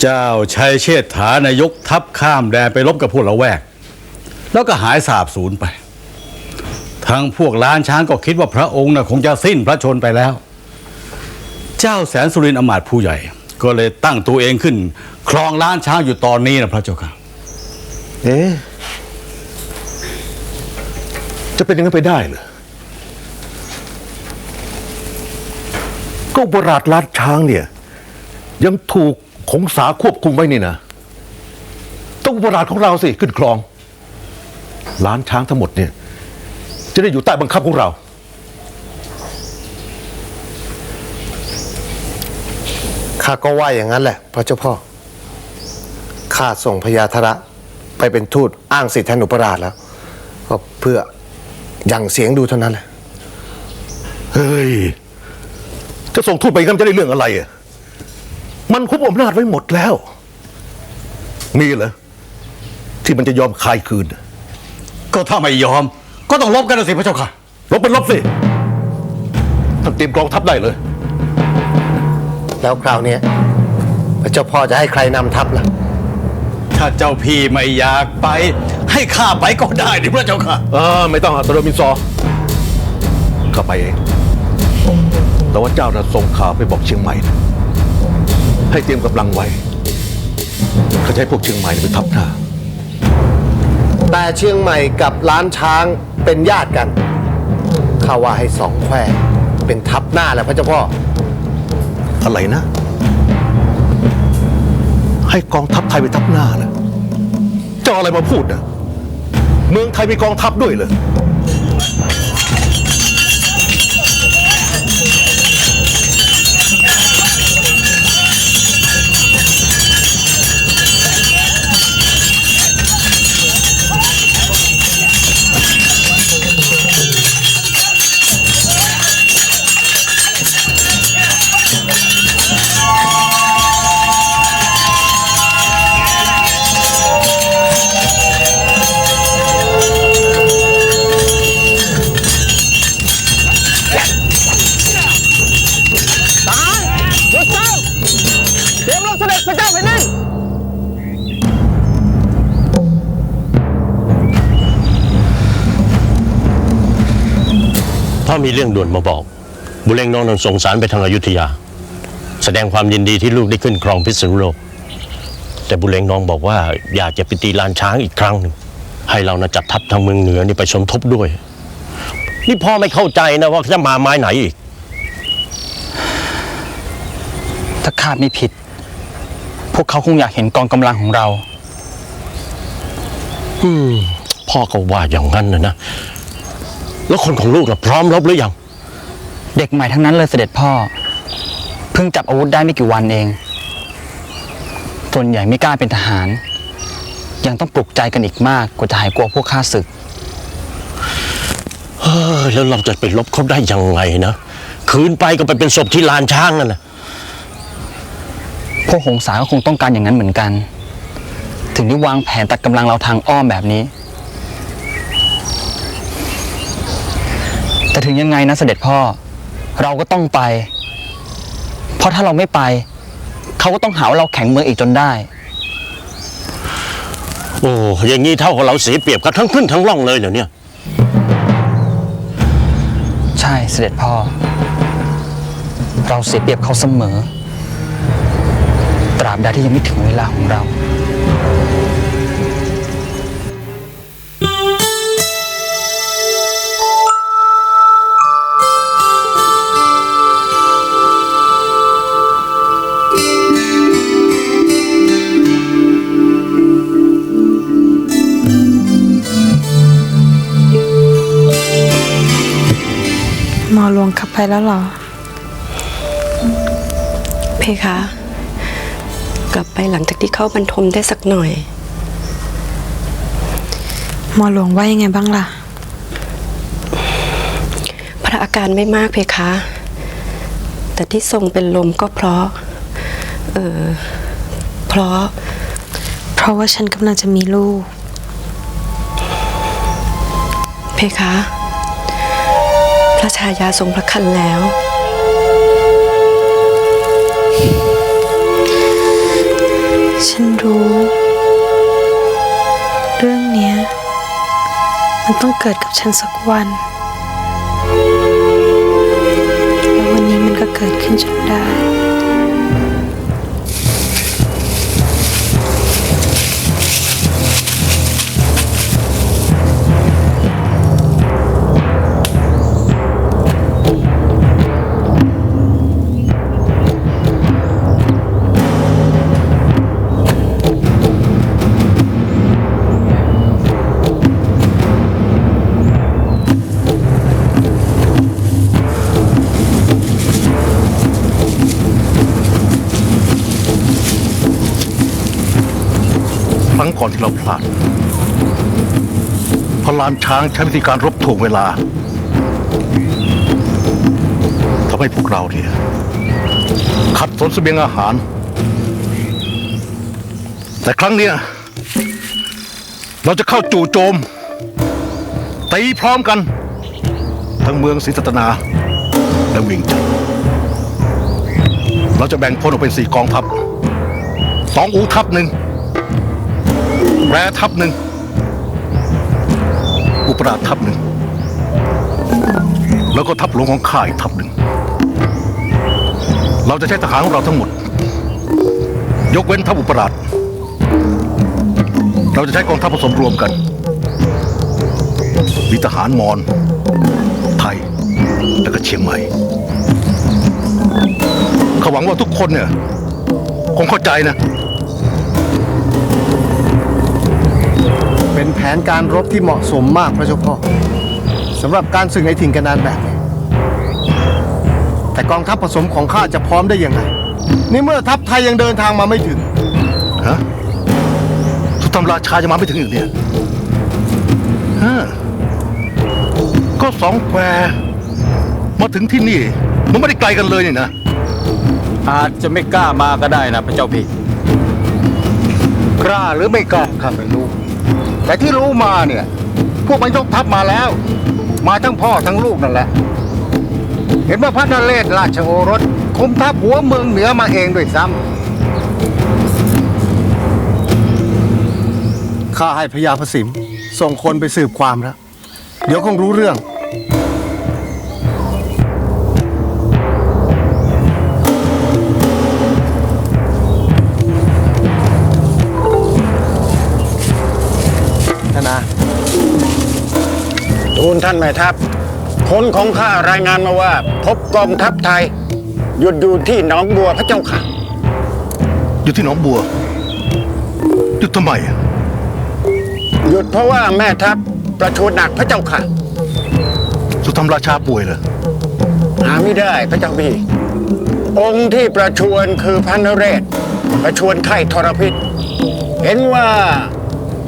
เจ้าชัยเชษฐานายกทัพข้ามแดนไปรบกับพวกละแวก แล้วก็หายสาบสูญไป ทั้งพวกล้านช้างก็คิดว่าพระองค์น่ะคงจะสิ้นพระชนไปแล้ว เจ้าแสนสุรินอมาตผู้ใหญ่ ก็เลยตั้งตัวเองขึ้น ครองล้านช้างอยู่ตอนนี้นะพระเจ้าค่ะเอ๊ะจะเป็นอยังไงไปได้เหรอก็บราชลาดช้างเนี่ย ยังถูก ขงสาควบคุมไว้นี่นะต้องอุบราชของเราสิขึ้นครอง ล้านช้างทั้งหมดเนี่ย จะได้อยู่ใต้บังคับของเรา ข้าก็ว่าอย่างนั้นแหละ พระเจ้าพ่อ ข้าส่งพญาธระไปเป็นทูตอ้างสิทธิแทนอุปราชแล้วก็เพื่อยังเสียงดูเท่านั้นแหละ เฮ้ย จะส่งทูตไปกันจะได้เรื่องอะไรอะ มันคุบอำนาจไว้หมดแล้ว มีเหรอที่มันจะยอมคายคืน ก็ถ้าไม่ยอม ก็ต้องลบกันนะสิพระเจ้าค่ะ ลบเป็นลบสิท่านเตรียมกองทัพได้เลย แล้วคราวเนี้ยพระเจ้าพ่อจะให้ใครนำทัพล่ะ ถ้าเจ้าพี่ไม่อยากไป ให้ข้าไปก็ได้ดิพระเจ้าค่ะ เออไม่ต้องอัตโนมินซอร์เข้าไปเอง แต่ว่าเจ้าน่ะส่งข่าวไปบอกเชียงใหม่นะ ให้เตรียมกำลังไว้เขาจะใช้พวกเชียงใหม่ไปทับหน้า แต่เชียงใหม่กับล้านช้างเป็นญาติกัน ข้าว่าให้สองแควเป็นทัพหน้าแหละพระเจ้าพ่อ อะไรนะ ให้กองทัพไทยไปทับหน้านะเจ้าเอาอะไรมาพูดนะเมืองไทยมีกองทัพด้วยเหรอ มีเรื่องด่วนมาบอก บุเรงน้องนนท์ส่งสารไปทางอายุทยา แสดงความยินดีที่ลูกได้ขึ้นครองพิษณุโลก แต่บุเรงน้องบอกว่าอยากจะไปตีลานช้างอีกครั้งหนึ่งให้เรานะจัดทัพทางเมืองเหนือนี่ไปสมทบด้วย นี่พ่อไม่เข้าใจนะว่าจะมาไม้ไหนอีก ถ้าข้าไม่ผิด พวกเขาคงอยากเห็นกองกำลังของเราพ่อก็ว่าอย่างนั้นนะนะ แล้วคนของลูกล่ะพร้อมรบหรือยัง เด็กใหม่ทั้งนั้นเลยเสด็จพ่อ เพิ่งจับอาวุธได้ไม่กี่วันเอง ส่วนใหญ่ไม่กล้าเป็นทหาร ยังต้องปลุกใจกันอีกมากกว่าจะหายกลัวพวกข้าศึกเออแล้วเราจะไปลบเขาได้ยังไงนะคืนไปก็ไปเป็นศพที่ลานช้างนั่นนะพวกหงสาก็คงต้องการอย่างนั้นเหมือนกัน ถึงได้วางแผนตัดกำลังเราทางอ้อมแบบนี้ แต่ถึงยังไงนะเสด็จพ่อ เราก็ต้องไป เพราะถ้าเราไม่ไป เขาก็ต้องหาว่าเราแข็งเมืองอีกจนได้ โอ้อย่างนี้เท่ากับเราเสียเปรียบกันทั้งขึ้นทั้งล่องเลยเหรอเนี่ย ใช่เสด็จพ่อ เราเสียเปรียบเขาเสมอ ตราบใดที่ยังไม่ถึงเวลาของเรา วงกลับไปแล้วเหรอ เพคะ กลับไปหลังจากที่เข้าบรรทมได้สักหน่อย หมอหลวงว่ายังไงบ้างล่ะ พระอาการไม่มากเพคะ แต่ที่ทรงเป็นลมก็เพราะ เออเพราะ เพราะว่าฉันกำลังจะมีลูก เพคะพ ระชายาทรงพระคันแล้ว ฉันรู้ เรื่องเนี้ย มันต้องเกิดกับฉันสักวัน แล้ววันนี้มันก็เกิดขึ้นจนได้ งก่อนที่เราพลาดเพราะลานช้างใช้วิธีการรบถ่วงเวลาทำให้พวกเราเนี่ยขัดสนเสบียงอาหาร แต่ครั้งเนี้ยเราจะเข้าจู่โจมตีพร้อมกัน ทั้งเมืองศรีสัตนา และเวียงจันทร์เราจะแบ่งพลออกเป็นสี่กองทัพสองอูทัพหนึ่ง แปรทัพหนึ่ง อุปราชทัพหนึ่ง แล้วก็ทัพหลวงของข้าอีกทัพหนึ่ง เราจะใช้ทหารของเราทั้งหมด ยกเว้นทัพอุปราช เราจะใช้กองทัพผสมรวมกัน มีทหารมอญไทย และก็เชียงใหม่เขาหวังว่าทุกคนเนี่ย คงเข้าใจนะ เป็นแผนการรบที่เหมาะสมมากพระเจ้าพ่อสำหรับการศึกในถิ่นกันดานแบบนี้ แต่กองทัพผสมของข้าจะพร้อมได้ยังไงในเมื่อทัพไทยยังเดินทางมาไม่ถึงฮะสุธรรมราชาจะมาไม่ถึงอีกเนี่ยฮะก็สองแควมาถึงที่นี่ มันไม่ได้ไกลกันเลยนี่นะ อาจจะไม่กล้ามาก็ได้นะพระเจ้าพี่ กล้าหรือไม่กล้าข้าไม่รู้ แต่ที่รู้มาเนี่ย พวกมันยกทัพมาแล้ว มาทั้งพ่อทั้งลูกนั่นแหละ เห็นว่าพระนเรศราชโอรสคุมทัพหัวเมืองเหนือมาเองด้วยซ้ำข้าให้พญาพสิมส่งคนไปสืบความแล้ว เดี๋ยวคงรู้เรื่อง ทูลท่านแม่ทัพคนของข้ารายงานมาว่า พบกองทัพไทย หยุดอยู่ที่หนองบัวพระเจ้าค่ะ อยู่ที่หนองบัวหยุดทำไมอะหยุดเพราะว่าแม่ทัพประชวรหนักพระเจ้าค่ะสุธรรมราชาป่วยเหรอหาไม่ได้พระเจ้าพี่ องค์ที่ประชวรคือพระนเรศ ประชวรไข้ทรพิษ เห็นว่า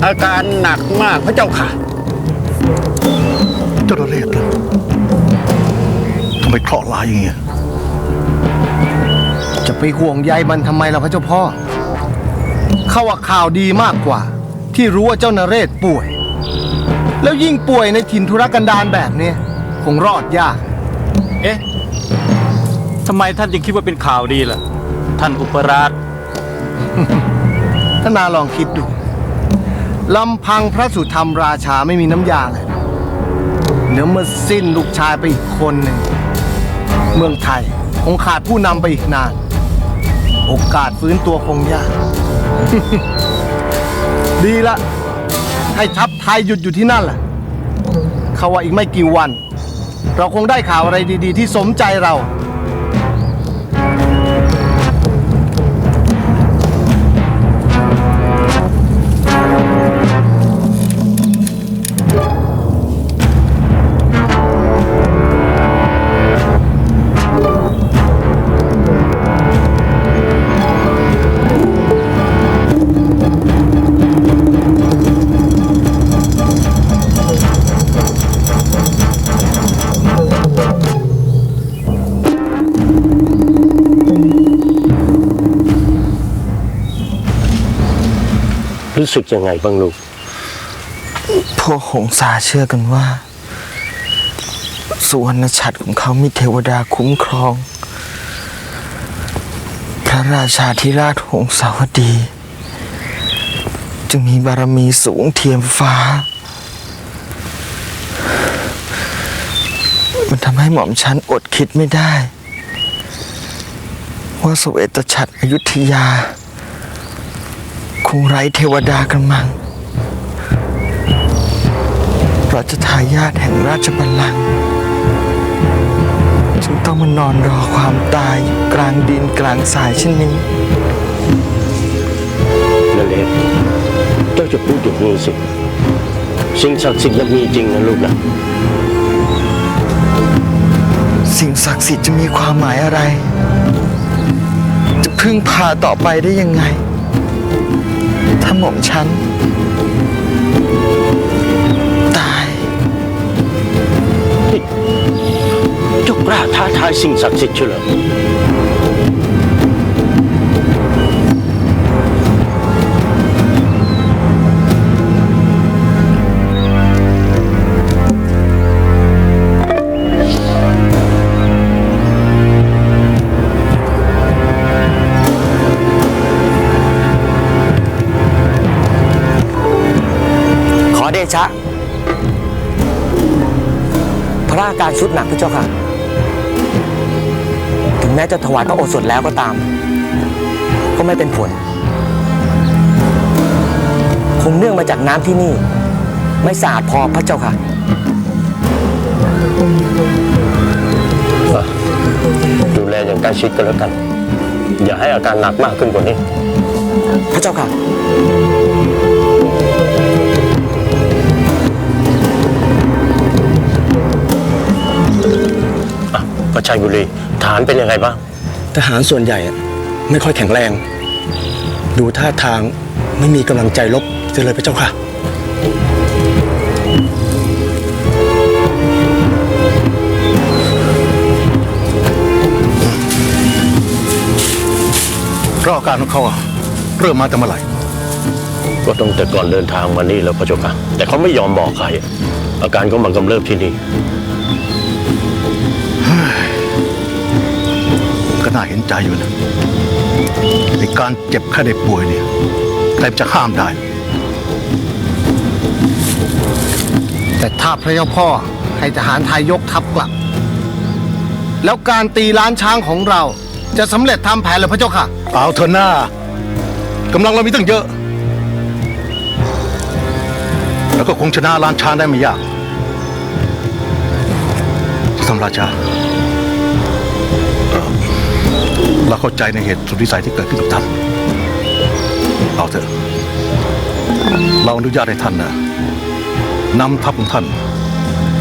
อาการหนักมากพระเจ้าค่ะเจ้าระเรศเหรอทำไมเคราะห์ร้ายอย่างเงี้ยจะไปห่วงใยมันทำไมล่ะพระเจ้าพ่อ เขาว่าข่าวดีมากกว่า ที่รู้ว่าเจ้านเรศป่วย แล้วยิ่งป่วยในถิ่นธุรกันดารแบบเนี้ยคงรอดยาก เอ๊ะทำไมท่านจึงคิดว่าเป็นข่าวดีล่ะ ท่านอุปราชถ้านาลองคิดดูลำพังพระสุธรรมราชาไม่มีน้ำยาเลย เดี๋ยวเมื่อสิ้นลูกชายไปอีกคนหนึ่ง เมืองไทยคงขาดผู้นำไปอีกนาน โอกาสฟื้นตัวคงยาก ดีละ ให้ทัพไทยหยุดอยู่ที่นั่นแหละเขาว่าอีกไม่กี่วัน เราคงได้ข่าวอะไรดี ๆ ที่สมใจเรา รู้สึกยังไงบ้างลูก พวกหงสาเชื่อกันว่า สุวรรณชัดของเขามีเทวดาคุ้มครอง พระราชาธิราชหงสาวดี จึงมีบารมีสูงเทียมฟ้า มันทำให้หม่อมฉันอดคิดไม่ได้ ว่าสเวตฉัตรอยุธยา งไร้เทวดากันมังรัชทายาทแห่งราชบัลลังก์จึงต้องมานอนรอความตายอยู่กลางดินกลางสายเช่นนี้ นั่นเองเจ้าจะพูดอย่างนี้สิสิ่งศักดิ์สิทธิ์นั้นมีจริงนะลูกนะสิ่งศักดิ์สิทธิ์จะมีความหมายอะไร จะพึ่งพาต่อไปได้ยังไง ถ้าหม่อมฉัน ตายเจ้ากล้าท้าทายสิ่งศักดิ์สิทธิ์เฉลิม การสุดหนักพระเจ้าค่ะ ถึงแม้จะถวายพระโอสถแล้วก็ตาม ก็ไม่เป็นผล คงเนื่องมาจากน้ำที่นี่ ไม่สะอาดพอพระเจ้าค่ะดูแลอย่างใกล้ชิดกันแล้วกัน อย่าให้อาการหนักมากขึ้นกว่านี้ พระเจ้าค่ะ อะพระชัยบุรีฐานเป็นยังไงบ้าง ทหารส่วนใหญ่อะไม่ค่อยแข็งแรง ดูท่าทางไม่มีกำลังใจลบเสียเลยพระเจ้าค่ะ เพราะอาการของเขาอะเริ่มมาแต่เมื่อไหร่ก็ตั้งแต่ก่อนเดินทางมานี่แล้วพระเจ้าค่ะ แต่เขาไม่ยอมบอกใคร อาการก็มากำเริบที่นี่าเห็นใจอยู่นะในการเจ็บแค่ได้ป่วยเนี่ยใครจะห้ามได้ แต่ถ้าพระเจ้าพ่อให้ทหารไทยยกทัพกลับ แล้วการตีล้านช้างของเราจะสำเร็จทำแผนหรือพระเจ้าค่ะ เอาเถอะหน้ากำลังเรามีตั้งเยอะ แล้วก็คงชนะล้านช้างได้ไม่ยากสมราชา เราเข้าใจในเหตุสุดวิสัยที่เกิดขึ้นกับท่านเอาเถอะ เราอนุญาตให้ท่านนะนำทัพของท่าน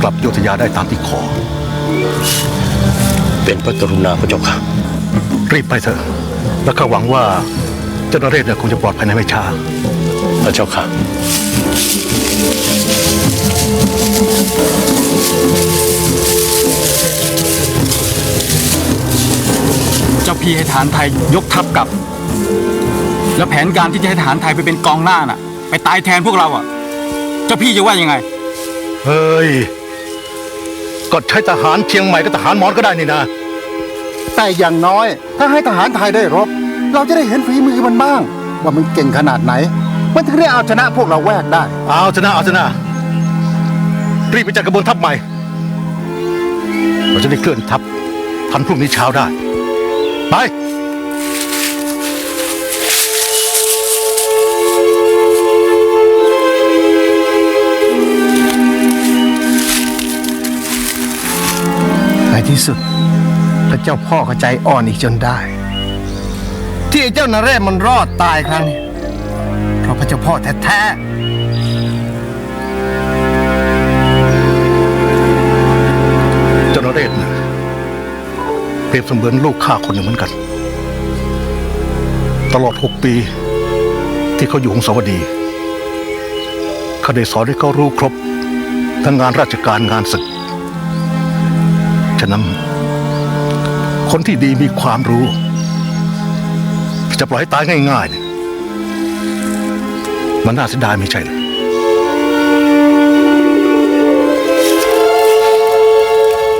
กลับโยธยาได้ตามที่ขอ เป็นพระกรุณาพระเจ้าค่ะ รีบไปเถอะ แล้วก็หวังว่าเจ้านเรศเนี่ยคงจะปลอดภัยในไม่ช้าพระเจ้าค่ะ พี่ให้ทหารไทยยกทัพกลับ แล้วแผนการที่จะให้ทหารไทยไปเป็นกองหน้าน่ะ ไปตายแทนพวกเราอะ เจ้าพี่จะว่ายังไง เฮ้ย ก็ใช้ทหารเชียงใหม่กับทหารมอญก็ได้นี่นะ แต่อย่างน้อย ถ้าให้ทหารไทยได้รบ เราจะได้เห็นฝีมือมันบ้าง ว่ามันเก่งขนาดไหน มันถึงได้เอาชนะพวกเราแวกได้ เอาชนะเอาชนะ รีบไปจัดกระบวนทัพใหม่ เราจะได้เคลื่อนทัพทันพรุ่งนี้เช้าได้ ไป ในที่สุดพระเจ้าพ่อก็ใจอ่อนอีกจนได้ ที่ไอ้เจ้านาเรศมันรอดตายครั้งนี้เพราะพระเจ้าพ่อแท้ๆ เปรียบเสมือนลูกข้าคนหนึ่งเหมือนกัน ตลอดหกปีที่เขาอยู่ของสาวดีข้าได้สอนให้เขารู้ครบ ทั้งงานราชการงานศึก ฉะนั้น คนที่ดีมีความรู้ จะปล่อยให้ตายง่ายๆเนี่ยมันน่าเสียดายไม่ใช่หรือ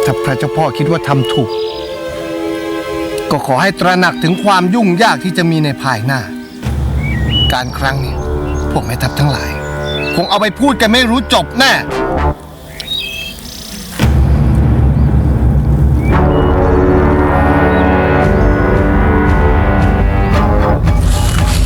ถ้าพระเจ้าพ่อคิดว่าทำถูก ก็ขอให้ตระหนักถึงความยุ่งยากที่จะมีในภายหน้า การครั้งนี้พวกแม่ทัพทั้งหลาย คงเอาไปพูดกันไม่รู้จบแน่